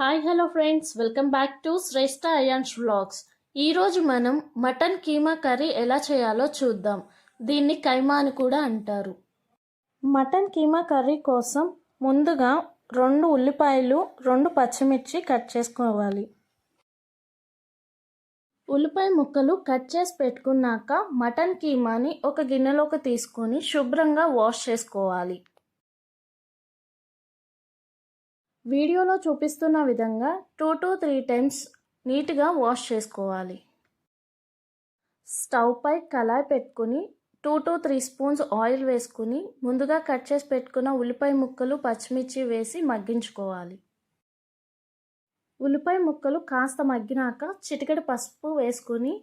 Hi hello friends welcome back to Shreshta Ayaans vlogs ఈరోజు మనం mutton keema curry ఎలా చేయాలో చూద్దాం. దీన్ని కైమా అని కూడా అంటారు. మటన్ కీమా కర్రీ కోసం ముందుగా రెండు ఉల్లిపాయలు రెండు పచ్చిమిర్చి కట్ చేసుకోవాలి. ఉల్లిపాయ ముక్కలు కట్ చేసి పెట్టుకున్నాక మటన్ కీమాని ఒక గిన్నెలోకి తీసుకొని శుభ్రంగా వాష్ చేసుకోవాలి. వీడియోలో చూపిస్తున్న విధంగా టూ టు త్రీ టైమ్స్ నీట్గా వాష్ చేసుకోవాలి. స్టవ్ పై కళాయి పెట్టుకుని two to three spoons oil వేసుకుని ముందుగా కట్ చేసి పెట్టుకున్న ఉల్లిపాయ ముక్కలు పచ్చిమిర్చి వేసి మగ్గించుకోవాలి. ఉల్లిపాయ ముక్కలు కాస్త మగ్గినాక చిటికెడు పసుపు వేసుకొని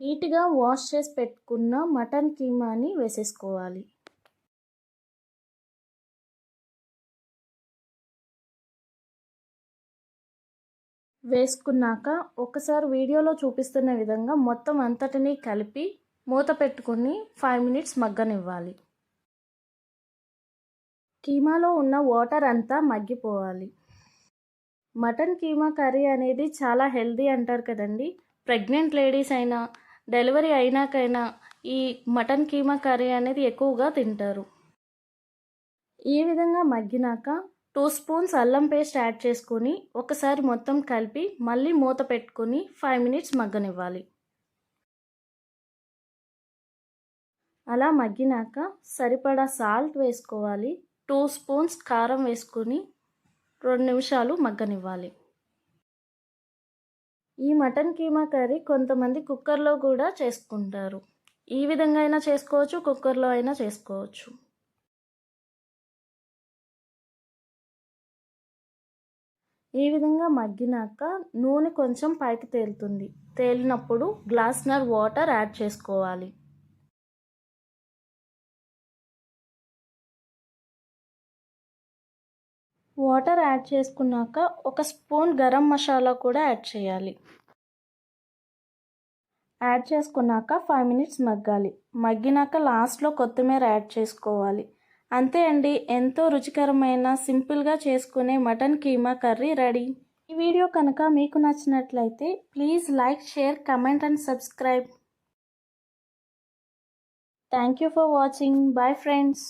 నీట్గా వాష్ చేసి పెట్టుకున్న మటన్ కీమాని వేసేసుకోవాలి. వేసుకున్నాక ఒకసారి వీడియోలో చూపిస్తున్న విధంగా మొత్తం అంతటినీ కలిపి మూత పెట్టుకుని ఫైవ్ మినిట్స్ మగ్గనివ్వాలి. కీమాలో ఉన్న వాటర్ అంతా మగ్గిపోవాలి. మటన్ కీమా కర్రీ అనేది చాలా హెల్దీ అంటారు కదండి. ప్రెగ్నెంట్ లేడీస్ అయినా డెలివరీ అయినాకైనా ఈ మటన్ కీమా కర్రీ అనేది ఎక్కువగా తింటారు. ఈ విధంగా మగ్గినాక టూ స్పూన్స్ అల్లం పేస్ట్ యాడ్ చేసుకొని ఒకసారి మొత్తం కలిపి మళ్ళీ మూత పెట్టుకొని ఫైవ్ మినిట్స్ మగ్గనివ్వాలి. అలా మగ్గినాక సరిపడా సాల్ట్ వేసుకోవాలి. టూ స్పూన్స్ కారం వేసుకొని రెండు నిమిషాలు మగ్గనివ్వాలి. ఈ మటన్ కీమా కర్రీ కొంతమంది కుక్కర్లో కూడా చేసుకుంటారు. ఈ విధంగా అయినా చేసుకోవచ్చు కుక్కర్లో అయినా చేసుకోవచ్చు. ఈ విధంగా మగ్గినాక నూనె కొంచెం పైకి తేలుతుంది. తేలినప్పుడు గ్లాస్నర్ వాటర్ యాడ్ చేసుకోవాలి. వాటర్ యాడ్ చేసుకున్నాక ఒక స్పూన్ గరం మసాలా కూడా యాడ్ చేయాలి. యాడ్ చేసుకున్నాక ఫైవ్ మినిట్స్ మగ్గాలి. మగ్గినాక లాస్ట్లో కొత్తిమీర యాడ్ చేసుకోవాలి. అంతే అండి ఎంతో రుచికరమైన సింపుల్గా చేసుకునే మటన్ కీమా కర్రీ రెడీ. ఈ వీడియో కనుక మీకు నచ్చినట్లయితే please like share comment and subscribe. Thank you for watching. Bye friends.